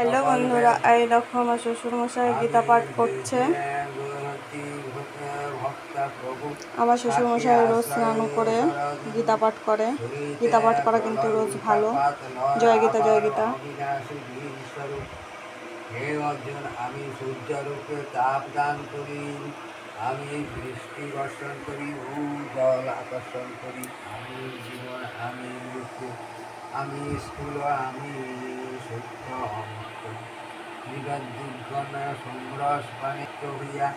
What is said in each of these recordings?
Hello বন্ধুরা এই দেখো আমার শ্বশুরমশাই গীতা পাঠ করছে। আমার শ্বশুরমশাই রোজ স্নান করে গীতা পাঠ করে। গীতা পাঠ করা কিন্তু রোজ ভালো। জয় গীতা জয় গীতা। হে অর্জুন আমি সূর্যরূপে তাপ দান করি। আমি বৃষ্টি বর্ষণ করি ও জল আকর্ষণ করি। আমি জীবন আমি মৃত্যু আমি স্থূল আমি সত্য নিরঞ্জীবগণ সমরস পানিত হইয়া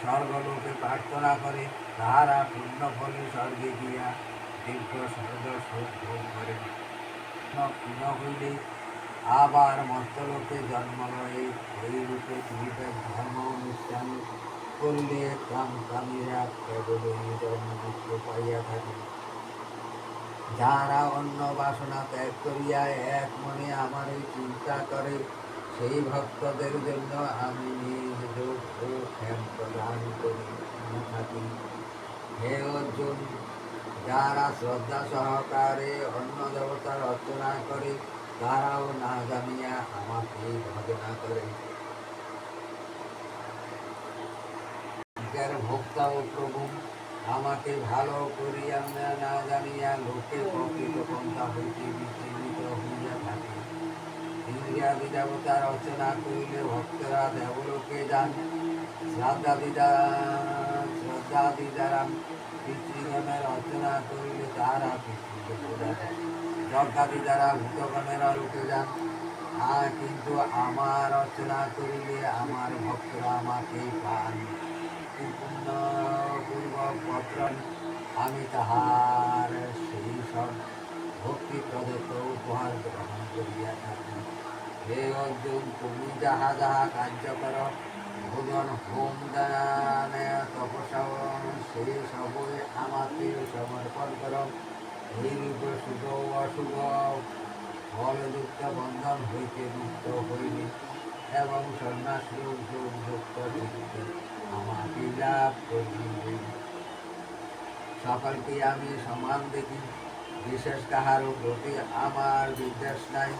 স্বর্গলোকে প্রার্থনা করে, তাহারা পূর্ণ ফলে স্বর্গে গিয়া দীর্ঘ স্বর্গ সুখ ভোগ করে। পূর্ণ হইলে আবার মর্তলোকে জন্ম লয়ে, ওই রূপে পীড়িত ধর্ম অনুষ্ঠান করলে কাম কামীরা কেবল মৃত্যু পাইয়া থাকে। যারা অন্য বাসনা ত্যাগ করিয়া এক মনে আমার চিন্তা করে সেই ভক্তদের জন্য আমি নিজ যোগ ও ধ্যান প্রদান করি থাকি। হে অর্জুন, যারা শ্রদ্ধা সহকারে অন্য দেবতার অর্চনা করে, তারাও না জানিয়া আমাকে ভজনা করে। ভোক্তা ও প্রভু, আমাকে ভালো করিয়া না জানিয়া লোকে প্রকৃত পন্থা হইতে থাকে ইন্দ্রিয়াদি দেবতার অর্চনা করিলে ভক্তরা দেবলোকে যান শ্রদ্ধাদি দ্বারা শ্রদ্ধাদি দ্বারা পিতৃগণের অর্চনা করিলে যান যজ্ঞাদি দ্বারা ভূতগণেরা লোকে যান কিন্তু আমার অর্চনা করিলে আমার ভক্তরা আমাকে পান। পূর্ণ পূর্বক পত্র আমি তাহার সেই সব প্রদত্ত উপহার গ্রহণ করিয়া থাকি হে অর্জুন তুমি যাহা যাহা কার্য কর ভোজন হোম দানে তপসা সে সবই আমাকে সমর্পণ কর এই রূপে শুভ অশুভ ফলযুক্ত বন্ধন হইতে মুক্ত হইলে এবং সন্ন্যাসী যুক্ত চিত্তে আমাকে লাভ করিবে সকলকে আমি সমান দেখি বিশেষ কাহারও প্রতি আমার বিদ্বেষ নাই,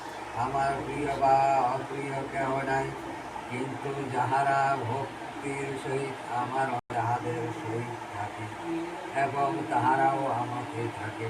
আমার প্রিয় বা অপ্রিয় কেহ নাই। কিন্তু যাহারা ভক্তির সহিত আমার যাহাদের সহিত থাকে এবং তাহারাও আমাকে থাকে